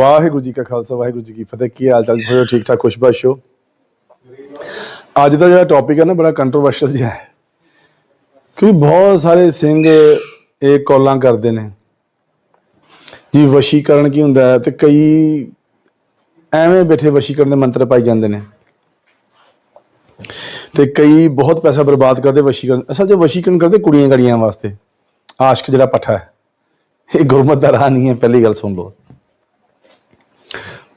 ਵਾਹਿਗੁਰੂ ਜੀ ਕਾ ਖਾਲਸਾ, ਵਾਹਿਗੁਰੂ ਜੀ ਕੀ ਫਤਿਹ। ਕੀ ਹਾਲ ਚਾਲ? ਹੋਇਓ, ਠੀਕ ਠਾਕ ਖੁਸ਼ਬਾਸ਼ ਹੋ। ਅੱਜ ਦਾ ਜਿਹੜਾ ਟੌਪਿਕ ਹੈ ਨਾ, ਬੜਾ ਕੰਟਰੋਵਰਸ਼ਲ ਜਿਹਾ ਹੈ। ਕਿਉਂਕਿ ਬਹੁਤ ਸਾਰੇ ਸਿੰਘ ਇਹ ਕਾਲਾਂ ਕਰਦੇ ਨੇ। ਜੀ, ਵਸ਼ੀਕਰਨ ਕੀ ਹੁੰਦਾ ਹੈ ਤੇ ਕਈ ਐਵੇਂ ਬੈਠੇ ਵਸ਼ੀਕਰਨ ਦੇ ਮੰਤਰ ਪਾਈ ਜਾਂਦੇ ਨੇ। ਤੇ ਕਈ ਬਹੁਤ ਪੈਸਾ ਬਰਬਾਦ ਕਰਦੇ ਵਸ਼ੀਕਰਨ। ਅਸਲ 'ਚ ਵਸ਼ੀਕਰਨ ਕਰਦੇ ਕੁੜੀਆਂ ਗੜੀਆਂ ਵਾਸਤੇ। ਆਸ਼ਕ ਜਿਹੜਾ ਪੱਠਾ ਹੈ, ਇਹ ਗੁਰਮਤ ਦਾ ਰਾਹ ਨਹੀਂ ਹੈ, ਪਹਿਲੀ ਗੱਲ ਸੁਣ ਲਓ।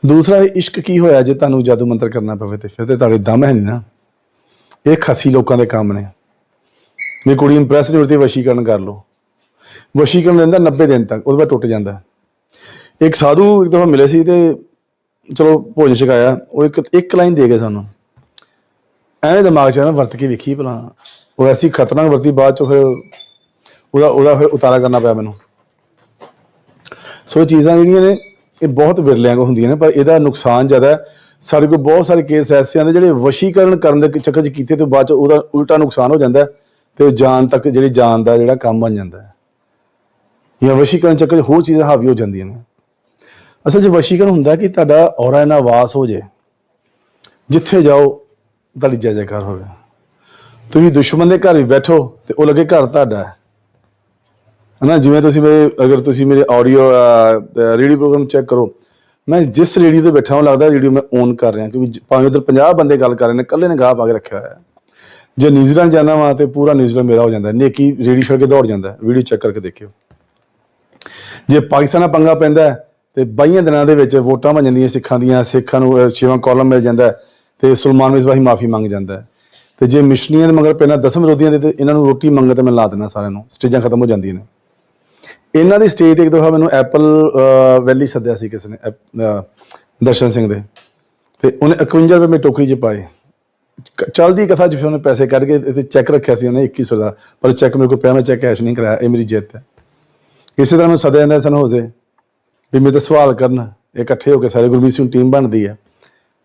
ਦੂਸਰਾ ਇਹ ਇਸ਼ਕ ਕੀ ਹੋਇਆ ਜੇ ਤੁਹਾਨੂੰ ਜਾਦੂ ਮੰਤਰ ਕਰਨਾ ਪਵੇ ਤੇ? ਫਿਰ ਤੇ ਤੁਹਾਡੇ ਦਮ ਹੈ ਨਹੀਂ ਨਾ। ਇਹ ਖਸੀ ਲੋਕਾਂ ਦੇ ਕੰਮ ਨੇ। ਵੀ ਕੁੜੀ ਇੰਪ੍ਰੈਸ ਨਹੀਂ ਹੁੰਦੀ ਵਸ਼ੀਕਰਨ ਕਰ ਲਓ। ਵਸ਼ੀਕਰਨ ਰਹਿੰਦਾ 90 ਦਿਨ ਤੱਕ, ਉਹਦੇ ਬਾਅਦ ਟੁੱਟ ਜਾਂਦਾ। ਇੱਕ ਸਾਧੂ ਇੱਕ ਦਫਾ ਮਿਲੇ ਸੀ ਤੇ ਚਲੋ ਭੋਜਨ ਛਕਾਇਆ। ਉਹ ਇੱਕ ਇੱਕ ਲਾਈਨ ਦੇ ਗਏ ਸਾਨੂੰ। ਐਵੇਂ ਦਿਮਾਗ 'ਚ ਆ ਨਾ, ਵਰਤ ਕੇ ਵੇਖੀ ਭਲਾ। ਉਹ ਐਸੀ ਖਤਰਨਾਕ ਵਰਤੀ ਬਾਅਦ 'ਚ ਫਿਰ ਉਹਦਾ ਉਹਦਾ ਫਿਰ ਉਤਾਰਾ ਕਰਨਾ ਪਿਆ ਮੈਨੂੰ। ਸੋ ਇਹ ਚੀਜ਼ਾਂ ਜਿਹੜੀਆਂ ਨੇ ਇਹ ਬਹੁਤ ਵਿਰਲਿਆਂ ਕੋ ਹੁੰਦੀਆਂ ਨੇ, ਪਰ ਇਹਦਾ ਨੁਕਸਾਨ ਜ਼ਿਆਦਾ ਸਾਡੇ ਕੋਲ ਬਹੁਤ ਸਾਰੇ ਕੇਸ ਐਸੇ ਆਂਦੇ ਜਿਹੜੇ ਵਸ਼ੀਕਰਨ ਕਰਨ ਦੇ ਚੱਕਰ 'ਚ ਕੀਤੇ ਤੇ ਬਾਅਦ 'ਚ ਉਹਦਾ ਉਲਟਾ ਨੁਕਸਾਨ ਹੋ ਜਾਂਦਾ ਹੈ ਤੇ ਉਹ ਜਾਨ ਤੱਕ ਜਿਹੜੀ ਜਾਨ ਦਾ ਜਿਹੜਾ ਕੰਮ ਬਣ ਜਾਂਦਾ ਹੈ। ਜਾਂ ਵਸ਼ੀਕਰਨ ਚੱਕਰ 'ਚ ਹੋਰ ਚੀਜ਼ਾਂ ਹਾਵੀ ਹੋ ਜਾਂਦੀਆਂ ਨੇ। ਅਸਲ 'ਚ ਵਸ਼ੀਕਰਨ ਹੁੰਦਾ ਕਿ ਤੁਹਾਡਾ ਔਰਾ ਇਹਨਾਂ ਵਾਸ ਹੋ ਜੇ ਜਿੱਥੇ ਜਾਓ ਤੁਹਾਡੀ ਜੈ ਜੈਕਾਰ ਹੋਵੇ। ਤੁਸੀਂ ਦੁਸ਼ਮਣ ਦੇ ਘਰ ਵੀ ਬੈਠੋ ਤੇ ਉਹ ਲੱਗੇ ਘਰ ਤੁਹਾਡਾ ਹੈ। ਹਨਾ ਜਿਵੇਂ ਤੁਸੀਂ ਮੇਰੇ ਅਗਰ ਤੁਸੀਂ ਮੇਰੇ ਆਡੀਓ ਰੇਡੀਓ ਪ੍ਰੋਗਰਾਮ ਚੈੱਕ ਕਰੋ ਮੈਂ ਜਿਸ ਰੇਡੀਓ ਤੇ ਬੈਠਾ ਹਾਂ ਲੱਗਦਾ ਰੇਡੀਓ ਮੈਂ ਔਨ ਕਰ ਰਿਹਾ ਕਿਉਂਕਿ ਭਾਵੇਂ ਉਧਰ 50 ਬੰਦੇ ਗੱਲ ਕਰ ਰਹੇ ਨੇ ਇਕੱਲੇ ਨੇ ਗਾਹ ਪਾ ਕੇ ਰੱਖਿਆ ਹੋਇਆ। ਹੈ ਜੇ ਨਿਊਜ਼ੀਲੈਂਡ ਜਾਣਾ ਵਾ ਤੇ ਪੂਰਾ ਨਿਊਜ਼ੀਲੈਂਡ ਮੇਰਾ ਹੋ ਜਾਂਦਾ ਨੇਕੀ ਰੇਡੀਓ ਛੱਡ ਕੇ ਦੌੜ ਜਾਂਦਾ ਵੀਡੀਓ ਚੈੱਕ ਕਰਕੇ ਦੇਖਿਓ। ਜੇ ਪਾਕਿਸਤਾਨ ਨਾਲ ਪੰਗਾ ਪੈਂਦਾ ਹੈ, ਤੇ 22 ਦਿਨਾਂ ਦੇ ਵਿੱਚ ਵੋਟਾਂ ਬਣ ਜਾਂਦੀਆਂ ਸਿੱਖਾਂ ਦੀਆਂ ਸਿੱਖਾਂ ਨੂੰ ਛੇਵਾਂ ਕਾਲਮ ਮਿਲ ਜਾਂਦਾ ਹੈ ਤੇ ਸੁਲਮਾਨ ਮਿਸਬਾਹੀ ਮਾਫੀ ਮੰਗ ਜਾਂਦਾ ਹੈ। ਤੇ ਜੇ ਮਿਸ਼ਨੀਆਂ ਦੇ ਮਗਰ ਪੈਣਾ ਦਸਮ ਵਿਰੋਧੀਆਂ ਦੇ ਤੇ ਇਹਨਾਂ ਨੂੰ ਰੋਟੀ ਮੰਗ ਤੇ ਮੈਂ ਲਾ ਦੇਣਾ ਸਾਰਿਆਂ ਨੂੰ ਸਟੇਜਾਂ ਖਤਮ ਹੋ ਜਾਂਦੀਆਂ ਨੇ। ਇਹਨਾਂ ਦੀ ਸਟੇਜ ਤੇ ਇੱਕ ਦਫਾ ਮੈਨੂੰ ਐਪਲ ਵੈਲੀ ਸੱਦਿਆ ਸੀ ਕਿਸੇ ਨੇ ਐਪ- ਦਰਸ਼ਨ ਸਿੰਘ ਦੇ। ਤੇ ਉਹਨੇ 51 ਰੁਪਏ ਮੇਰੀ ਟੋਕਰੀ 'ਚ ਪਾਏ। ਕ- ਚੱਲਦੀ ਕਥਾ 'ਚ ਫਿਰ ਉਹਨੇ ਪੈਸੇ ਕੱਢ ਕੇ ਤੇ ਚੈੱਕ ਰੱਖਿਆ ਸੀ ਉਹਨੇ 2100 ਦਾ। ਪਰ ਚੈੱਕ ਮੇਰੇ ਕੋਲ ਪਿਆ, ਮੈਂ ਚੈੱਕ ਕੈਸ਼ ਨਹੀਂ ਕਰਾਇਆ, ਇਹ ਮੇਰੀ ਜਿੱਤ ਹੈ। ਇਸੇ ਤਰ੍ਹਾਂ ਮੈਂ ਸਦਿਆ ਜਾਂਦਾ ਸਨ ਹੋਜ਼ੇ, ਵੀ ਮੇਰੇ ਤੋਂ ਸਵਾਲ ਕਰਨ, ਇਕੱਠੇ ਹੋ ਕੇ ਸਾਰੇ ਗੁਰਮੀਤ ਸਿੰਘ ਟੀਮ ਬਣਦੀ ਹੈ।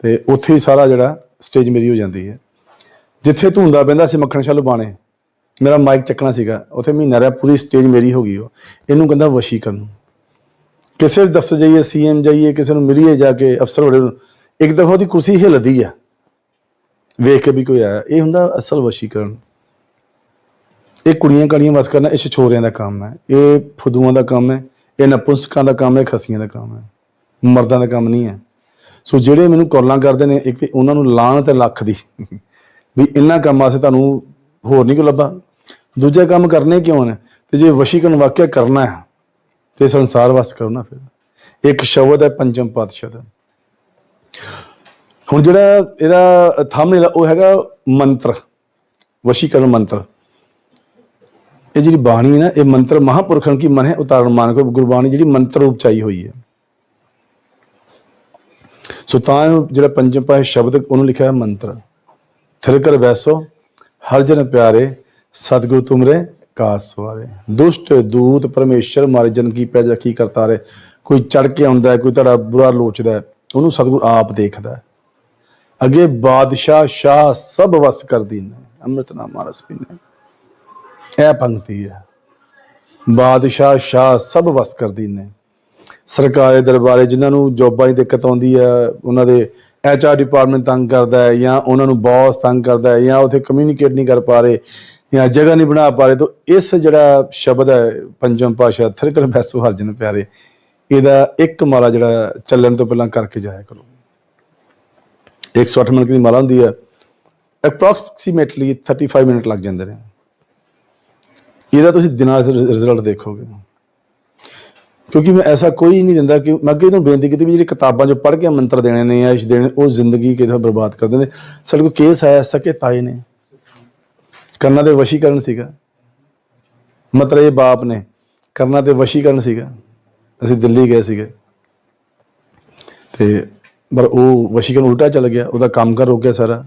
ਤੇ ਉੱਥੇ ਹੀ ਸਾਰਾ ਜਿਹੜਾ ਸਟੇਜ ਮੇਰੀ ਹੋ ਜਾਂਦੀ ਹੈ। ਜਿੱਥੇ ਧੁੰਦਾ ਪੈਂਦਾ ਸੀ ਮੱਖਣ ਸ਼ਾਹ ਲੁਬਾਣੇ ਮੇਰਾ ਮਾਈਕ ਚੱਕਣਾ ਸੀਗਾ। ਉੱਥੇ ਮਹੀਨਾ ਰਿਹਾ, ਪੂਰੀ ਸਟੇਜ ਮੇਰੀ ਹੋ ਗਈ ਉਹ। ਇਹਨੂੰ ਕਹਿੰਦਾ ਵਸ਼ੀਕਰਨ ਕਿਸੇ ਵੀ ਦਫ਼ਤਰ ਜਾਈਏ ਸੀਐਮ ਜਾਈਏ, ਕਿਸੇ ਨੂੰ ਮਿਲੀਏ ਜਾ ਕੇ, ਅਫਸਰ ਹੋੜੇ ਨੂੰ, ਇੱਕ ਦਫਾ ਉਹਦੀ ਕੁਰਸੀ ਹਿੱਲਦੀ ਆ। ਵੇਖ ਕੇ ਵੀ ਕੋਈ ਆਇਆ। ਇਹ ਹੁੰਦਾ ਅਸਲ ਵਸ਼ੀਕਰਨ। ਇਹ ਕੁੜੀਆਂ ਕਾੜੀਆਂ ਵਸ ਕਰਨਾ, ਇਹ ਛੋਰਿਆਂ ਦਾ ਕੰਮ ਹੈ। ਇਹ ਫੁੱਦੂਆਂ ਦਾ ਕੰਮ ਹੈ। ਇਹ ਨਪੁੰਸਕਾਂ ਦਾ ਕੰਮ ਹੈ ਖਸੀਆਂ ਦਾ ਕੰਮ ਹੈ। ਮਰਦਾਂ ਦਾ ਕੰਮ ਨਹੀਂ ਹੈ। ਸੋ ਜਿਹੜੇ ਮੈਨੂੰ ਕਾਲਾਂ ਕਰਦੇ ਨੇ, ਇੱਕ ਤੇ ਉਹਨਾਂ ਨੂੰ ਲਾਣ ਤੇ ਲੱਖ ਦੀ। ਵੀ ਇਹਨਾਂ ਕੰਮਾਂ ਵਾਸਤੇ ਤੁਹਾਨੂੰ ਹੋਰ ਨਹੀਂ ਕੋ ਲੱਭਾ। ਦੂਜਾ ਕੰਮ ਕਰਨੇ ਕਿਉਂ ਨੇ? ਤੇ ਜੇ ਵਸ਼ੀਕਰਨ ਵਾਕਿਆ ਕਰਨਾ ਹੈ, ਤੇ ਸੰਸਾਰ ਵਸ ਕਰੋ ਨਾ ਫਿਰ। ਇੱਕ ਸ਼ਬਦ ਹੈ, ਪੰਜਮ ਪਾਤਸ਼ਾਹ ਦਾ। ਹੁਣ ਜਿਹੜਾ ਇਹਦਾ ਥੰਬਨੇਲ ਉਹ ਹੈਗਾ ਮੰਤਰ ਵਸ਼ੀਕਰਨ ਮੰਤਰ। ਇਹ ਜਿਹੜੀ ਬਾਣੀ ਹੈ ਨਾ, ਇਹ ਮੰਤਰ ਮਹਾਪੁਰਖਾਂ ਕੀ ਮਨ ਹੈ? ਉਤਾਰਨ ਮਾਨ। ਕੋ ਗੁਰਬਾਣੀ ਜਿਹੜੀ ਮੰਤਰ ਉਪਚਾਈ ਹੋਈ ਹੈ। ਸੋ ਤਾਂ ਜਿਹੜਾ ਪੰਜਮ ਪਾਏ ਸ਼ਬਦ, ਉਹਨੂੰ ਲਿਖਿਆ ਹੈ ਮੰਤਰ। ਥਿਰ ਕਰ ਬੈਸੋ ਹਰ ਜਨ ਪਿਆਰੇ ਸਤਿਗੁਰੂ ਤੁਮਰੇ ਕਾਸ ਸਵਾਰੇ ਦੁਸ਼ਟ ਦੂਤ ਪਰਮੇਸ਼ਰ ਮਾਰੇ ਜਨ ਕੀ ਪੈਜ ਰੱਖੀ ਕਰਤਾ ਰੇ। ਕੋਈ ਚੜ ਕੇ ਆਉਂਦਾ ਹੈ, ਕੋਈ ਤੁਹਾਡਾ ਬੁਰਾ ਲੋਚਦਾ ਹੈ, ਉਹਨੂੰ ਸਤਿਗੁਰੂ ਆਪ ਦੇਖਦਾ ਹੈ। ਅਗੇ ਬਾਦਸ਼ਾਹ ਸ਼ਾਹ ਸਭ ਵਸ ਕਰ ਦੀਨੇ ਅੰਮ੍ਰਿਤ ਨਾਮ ਰਸ ਪੀਨੇ ਇਹ ਪੰਕਤੀ ਹੈ। ਬਾਦਸ਼ਾਹ ਸ਼ਾਹ ਸਭ ਵਸ ਕਰ ਦੀਨੇ ਸਰਕਾਰ ਦਰਬਾਰੇ ਜਿਨ੍ਹਾਂ ਨੂੰ ਜੋਬਾਂ ਦੀ ਦਿੱਕਤ ਆਉਂਦੀ ਹੈ, ਉਹਨਾਂ ਦੇ ਐਚਆਰ ਡਿਪਾਰਟਮੈਂਟ ਤੰਗ ਕਰਦਾ ਹੈ ਜਾਂ ਉਹਨਾਂ ਨੂੰ ਬੌਸ ਤੰਗ ਕਰਦਾ ਹੈ ਜਾਂ ਉੱਥੇ ਕਮਿਊਨੀਕੇਟ ਨਹੀਂ ਕਰ ਪਾ ਰਹੇ ਜਾਂ ਜਗ੍ਹਾ ਨਹੀਂ ਬਣਾ ਪਾ ਰਹੇ, ਤਾਂ ਇਸ ਜਿਹੜਾ ਸ਼ਬਦ ਹੈ, ਪੰਜਮ ਪਾਸ਼ਾ ਥਿਰਕਰ ਬੈਸੋ ਹਰਜਨ ਪਿਆਰੇ, ਇਹਦਾ ਇੱਕ ਮਾਲਾ ਜਿਹੜਾ ਚੱਲਣ ਤੋਂ ਪਹਿਲਾਂ ਕਰਕੇ ਜਾਇਆ ਕਰੋ। 108 ਮਿੰਟ ਦੀ ਮਾਲਾ ਹੁੰਦੀ ਹੈ ਅਪਰੋਕਸੀਮੇਟਲੀ 35 ਮਿੰਟ ਲੱਗ ਜਾਂਦੇ ਨੇ। ਇਹਦਾ ਤੁਸੀਂ ਦਿਨਾਂ ਚ ਰਿਜ਼ਲਟ ਦੇਖੋਗੇ। ਕਿਉਂਕਿ ਮੈਂ ਐਸਾ ਕੋਈ ਨਹੀਂ ਦਿੰਦਾ ਕਿ, ਮੈਂ ਅੱਗੇ ਤੁਹਾਨੂੰ ਬੇਨਤੀ ਕੀਤੀ ਵੀ ਜਿਹੜੀ ਕਿਤਾਬਾਂ ਜੋ ਪੜ੍ਹ ਕੇ ਮੰਤਰ ਦੇਣੇ ਨੇ ਜਾਂ ਇਸ ਦੇਣੇ ਉਹ ਜ਼ਿੰਦਗੀ ਕਿਤੇ ਬਰਬਾਦ ਕਰਦੇ ਨੇ। ਸਾਡੇ ਕੋਲ ਕੇਸ ਆਇਆ, ਸਕੇ ਤਾਏ ਨੇ। ਕਰਨਾ ਦੇ ਵਸ਼ੀਕਰਨ ਸੀਗਾ। ਮਤਲਬ ਇਹ ਬਾਪ ਨੇ ਕਰਨਾ ਤੇ ਵਸ਼ੀਕਰਨ ਸੀਗਾ। ਅਸੀਂ ਦਿੱਲੀ ਗਏ ਸੀਗੇ। ਤੇ ਪਰ ਉਹ ਵਸ਼ੀਕਰਨ ਉਲਟਾ ਚੱਲ ਗਿਆ, ਉਹਦਾ ਕੰਮ ਕਰ ਰੁਕ ਗਿਆ ਸਾਰਾ।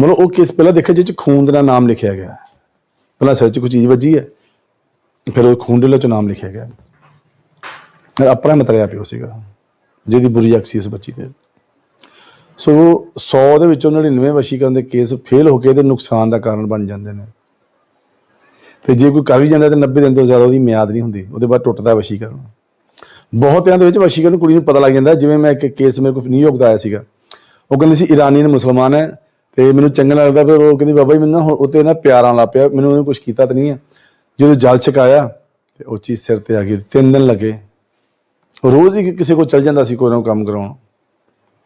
ਮਤਲਬ ਉਹ ਕੇਸ ਪਹਿਲਾਂ ਦੇਖਿਆ ਜਿਹ ਚ ਖੂਨ ਦਾ ਨਾਮ ਲਿਖਿਆ ਗਿਆ। ਪਹਿਲਾਂ ਸਿਰ 'ਚ ਕੋਈ ਚੀਜ਼ ਵੱਜੀ ਹੈ, ਫਿਰ ਉਹ ਖੂਨ ਦੇ ਚ ਨਾਮ ਲਿਖਿਆ ਗਿਆ। ਫਿਰ ਆਪਣਾ ਮਤਰਿਆ ਪਿਓ ਸੀਗਾ, ਜਿਹਦੀ ਬੁਰੀ ਅੱਖ ਸੀ ਉਸ ਬੱਚੀ ਤੇ। ਸੋ 100 ਦੇ ਵਿੱਚੋਂ 99 ਵਸ਼ੀਕਰਨ ਦੇ ਕੇਸ ਫੇਲ ਹੋ ਕੇ ਇਹਦੇ ਨੁਕਸਾਨ ਦਾ ਕਾਰਨ ਬਣ ਜਾਂਦੇ ਨੇ। ਤੇ ਜੇ ਕੋਈ ਕਰ ਵੀ ਜਾਂਦਾ ਤੇ 90 ਦਿਨ ਤੋਂ ਜ਼ਿਆਦਾ ਉਹਦੀ ਮਿਆਦ ਨਹੀਂ ਹੁੰਦੀ, ਉਹਦੇ ਬਾਅਦ ਟੁੱਟਦਾ ਵਸ਼ੀਕਰਨ। ਬਹੁਤਿਆਂ ਦੇ ਵਿੱਚ ਵਸ਼ੀਕਰਨ ਕੁੜੀ ਨੂੰ ਪਤਾ ਲੱਗ ਜਾਂਦਾ, ਜਿਵੇਂ ਮੈਂ ਇੱਕ ਕੇਸ ਮੇਰੇ ਕੋਲ ਨਿਊਯਾਰਕ ਦਾ ਆਇਆ ਸੀਗਾ। ਉਹ ਕਹਿੰਦੀ ਸੀ ਇਰਾਨੀਅਨ ਮੁਸਲਮਾਨ ਹੈ ਤੇ ਮੈਨੂੰ ਚੰਗਾ ਲੱਗਦਾ ਫਿਰ ਉਹ ਕਹਿੰਦੀ, ਬਾਬਾ ਜੀ, ਮੈਨੂੰ ਨਾ ਹੁਣ ਉੱਤੇ ਨਾ ਪਿਆਰਾਂ ਲੱਗ ਪਿਆ, ਮੈਨੂੰ ਉਹਨੇ ਕੁਝ ਕੀਤਾ ਤਾਂ ਨਹੀਂ ਹੈ। ਜਦੋਂ ਜਲ ਛਕਾਇਆ ਤੇ ਉਹ ਚੀਜ਼ ਸਿਰ ਤੇ ਆ ਗਈ, ਤਿੰਨ ਦਿਨ ਲੱਗੇ। ਰੋਜ਼ ਹੀ ਕਿਸੇ ਕੋਲ ਚੱਲ ਜਾਂਦਾ ਸੀ, ਕੋਈ ਨਾ ਕੋਈ ਕੰਮ ਕਰਾਉਣ।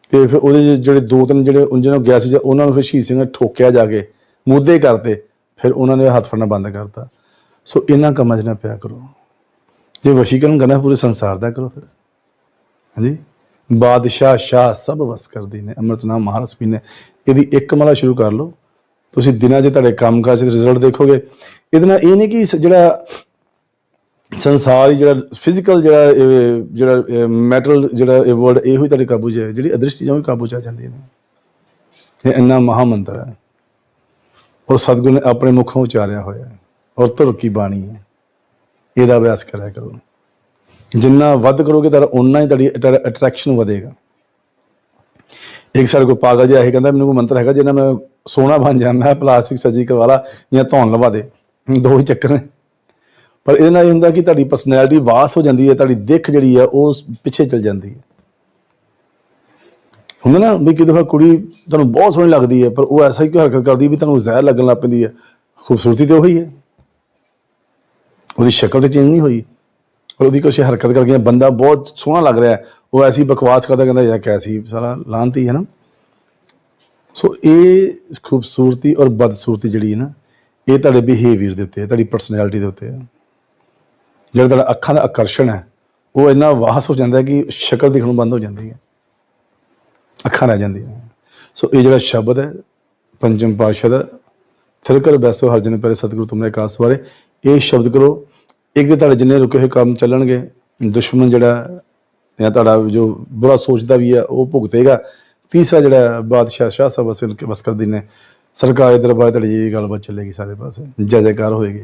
ਤੇ ਫਿਰ ਉਹਦੇ ਚ ਜਿਹੜੇ ਦੋ ਤਿੰਨ ਜਿਹੜੇ ਉਂਝੇ ਨੂੰ ਗਿਆ ਸੀ ਉਹਨਾਂ ਨੂੰ ਫਿਰ ਸ਼ਹੀਦ ਸਿੰਘ ਨੇ ਠੋਕਿਆ ਜਾ ਕੇ, ਮੁੱਦੇ ਕਰਤੇ, ਫਿਰ ਉਹਨਾਂ ਨੇ ਹੱਥ ਫੜਨਾ ਬੰਦ ਕਰਤਾ। ਸੋ ਇਹਨਾਂ ਕੰਮਾਂ 'ਚ ਨਾ ਪਿਆ ਕਰੋ। ਜੇ ਵਸ਼ੀਕਰਨ ਕਰਨਾ ਪੂਰੇ ਸੰਸਾਰ ਦਾ ਕਰੋ ਫਿਰ। ਹਾਂਜੀ? ਬਾਦਸ਼ਾਹ ਸ਼ਾਹ ਸਭ ਵਸ ਕਰਦੀ ਨੇ, ਅੰਮ੍ਰਿਤ ਨਾਮ ਮਹਾਰਸ ਪੀਨੇ ਇਹਦੀ ਇੱਕ ਮਲਾ ਸ਼ੁਰੂ ਕਰ ਲਓ। ਤੁਸੀਂ ਦਿਨਾਂ 'ਚ ਤੁਹਾਡੇ ਕੰਮ ਕਾਜ ਦੇ ਰਿਜ਼ਲਟ ਦੇਖੋਗੇ। ਇਹਦੇ ਨਾਲ ਇਹ ਨਹੀਂ ਕਿ ਸ- ਜਿਹੜਾ ਸੰਸਾਰ ਹੀ ਜਿਹੜਾ ਫਿਜ਼ੀਕਲ ਜਿਹੜਾ ਇਹ, ਜਿਹੜਾ ਮੈਟਲ ਜਿਹੜਾ ਇਹ ਵਰਡ ਇਹੋ ਹੀ ਤੁਹਾਡੇ ਕਾਬੂ 'ਚ ਹੈ, ਜਿਹੜੀ ਅਦ੍ਰਿਸ਼ਟੀ ਜਾਂ ਵੀ ਕਾਬੂ 'ਚ ਆ ਜਾਂਦੀ ਨੇ। ਇਹ ਇੰਨਾ ਮਹਾ ਮੰਤਰ ਹੈ। ਔਰ ਸਤਿਗੁਰੂ ਨੇ ਆਪਣੇ ਮੁਖੋਂ ਉਚਾਰਿਆ ਹੋਇਆ ਹੈ। ਔਰ ਧੁਰ ਕੀ ਬਾਣੀ ਹੈ। ਇਹਦਾ ਅਭਿਆਸ ਕਰਿਆ ਕਰੋ। ਜਿੰਨਾ ਵੱਧ ਕਰੋਗੇ ਤਾਂ ਉਨਾ ਹੀ ਤੁਹਾਡੀ ਅਟਰੈਕਸ਼ਨ ਵਧੇਗਾ। ਇੱਕ ਸਾਡੇ ਕੋਲ ਪਾਗਲ ਜਿਹਾ ਇਹ ਕਹਿੰਦਾ, ਮੈਨੂੰ ਕੋਈ ਮੰਤਰ ਹੈਗਾ ਜਿਹਨਾਂ ਮੈਂ ਸੋਨਾ ਬਣ ਜਾ ਮੈਂ ਪਲਾਸਟਿਕ ਸਰਜਰੀ ਕਰਵਾ ਲਾ ਜਾਂ ਧੌਣ ਲਵਾ ਦੇ। ਦੋ ਹੀ ਚੱਕਰ ਨੇ। ਪਰ ਇਹਦੇ ਨਾਲ ਇਹ ਹੁੰਦਾ ਕਿ ਤੁਹਾਡੀ ਪਰਸਨੈਲਿਟੀ ਵਾਸ ਹੋ ਜਾਂਦੀ ਹੈ, ਤੁਹਾਡੀ ਦਿੱਖ ਜਿਹੜੀ ਹੈ ਉਹ ਪਿੱਛੇ ਚਲ ਜਾਂਦੀ ਹੈ। ਹੁੰਦਾ ਨਾ ਵੀ ਕਿਦੋਂ ਕੁੜੀ ਤੁਹਾਨੂੰ ਬਹੁਤ ਸੋਹਣੀ ਲੱਗਦੀ ਹੈ, ਪਰ ਉਹ ਐਸਾ ਹੀ ਹਰਕਤ ਕਰਦੀ ਵੀ ਤੁਹਾਨੂੰ ਜ਼ਹਿਰ ਲੱਗਣ ਲੱਗ ਪੈਂਦੀ ਹੈ। ਖੂਬਸੂਰਤੀ ਤੇ ਉਹੀ ਹੈ। ਉਹਦੀ ਸ਼ਕਲ ਤੇ ਚੇਂਜ ਨਹੀਂ ਹੋਈ। ਪਰ ਉਹਦੀ ਕੁਛ ਹਰਕਤ ਕਰਕੇ ਬੰਦਾ ਬਹੁਤ ਸੋਹਣਾ ਲੱਗ ਰਿਹਾ ਉਹ ਐਸੀ ਬਕਵਾਸ ਕਰਦਾ ਕਹਿੰਦਾ, ਯਾਰ ਕੈਸੀ ਸਾਲਾ ਲਾਂਤੀ ਹੈ ਨਾ। ਸੋ ਇਹ ਖੂਬਸੂਰਤੀ ਔਰ ਬਦਸੂਰਤੀ ਜਿਹੜੀ ਹੈ ਨਾ, ਇਹ ਤੁਹਾਡੇ ਬਿਹੇਵੀਅਰ ਦੇ ਉੱਤੇ ਤੁਹਾਡੀ ਪਰਸਨੈਲਿਟੀ ਦੇ ਉੱਤੇ ਹੈ। ਜਿਹੜਾ ਤੁਹਾਡਾ ਅੱਖਾਂ ਦਾ ਆਕਰਸ਼ਣ ਹੈ, ਉਹ ਇੰਨਾ ਵਾਹਸ ਹੋ ਜਾਂਦਾ ਕਿ ਸ਼ਕਲ ਦਿਖਣੋਂ ਬੰਦ ਹੋ ਜਾਂਦੀ ਹੈ। ਅੱਖਾਂ ਰਹਿ ਜਾਂਦੀਆਂ ਸੋ ਇਹ ਜਿਹੜਾ ਸ਼ਬਦ ਹੈ, ਪੰਜਮ ਪਾਤਸ਼ਾਹ ਦਾ ਥਿਰਕਰ ਬੈਸੋ ਹਰਜਨ ਪਰੇ ਸਤਿਗੁਰੂ ਤੁਮਨੇ ਕਾਸ ਬਾਰੇ ਇਹ ਸ਼ਬਦ ਕਰੋ, ਇੱਕ ਦੇ ਤੁਹਾਡੇ ਜਿੰਨੇ ਰੁਕੇ ਹੋਏ ਕੰਮ ਚੱਲਣਗੇ, ਦੁਸ਼ਮਣ ਜਿਹੜਾ ਜਾਂ ਤੁਹਾਡਾ ਜੋ ਬੁਰਾ ਸੋਚਦਾ ਵੀ ਹੈ, ਉਹ ਭੁਗਤੇਗਾ। ਤੀਸਰਾ ਜਿਹੜਾ ਬਾਦਸ਼ਾਹ ਸ਼ਾਹ ਸਾਹਿਬ ਵਸਲ ਕੇ ਬਸ ਕਰਦੀ ਨੇ ਸਰਕਾਰ ਦੇ ਦਰਬਾਰ ਤੁਹਾਡੀ ਇਹ ਗੱਲਬਾਤ ਚੱਲੇਗੀ ਸਾਰੇ ਪਾਸੇ। ਜੈ ਜੈਕਾਰ ਹੋਏਗੀ।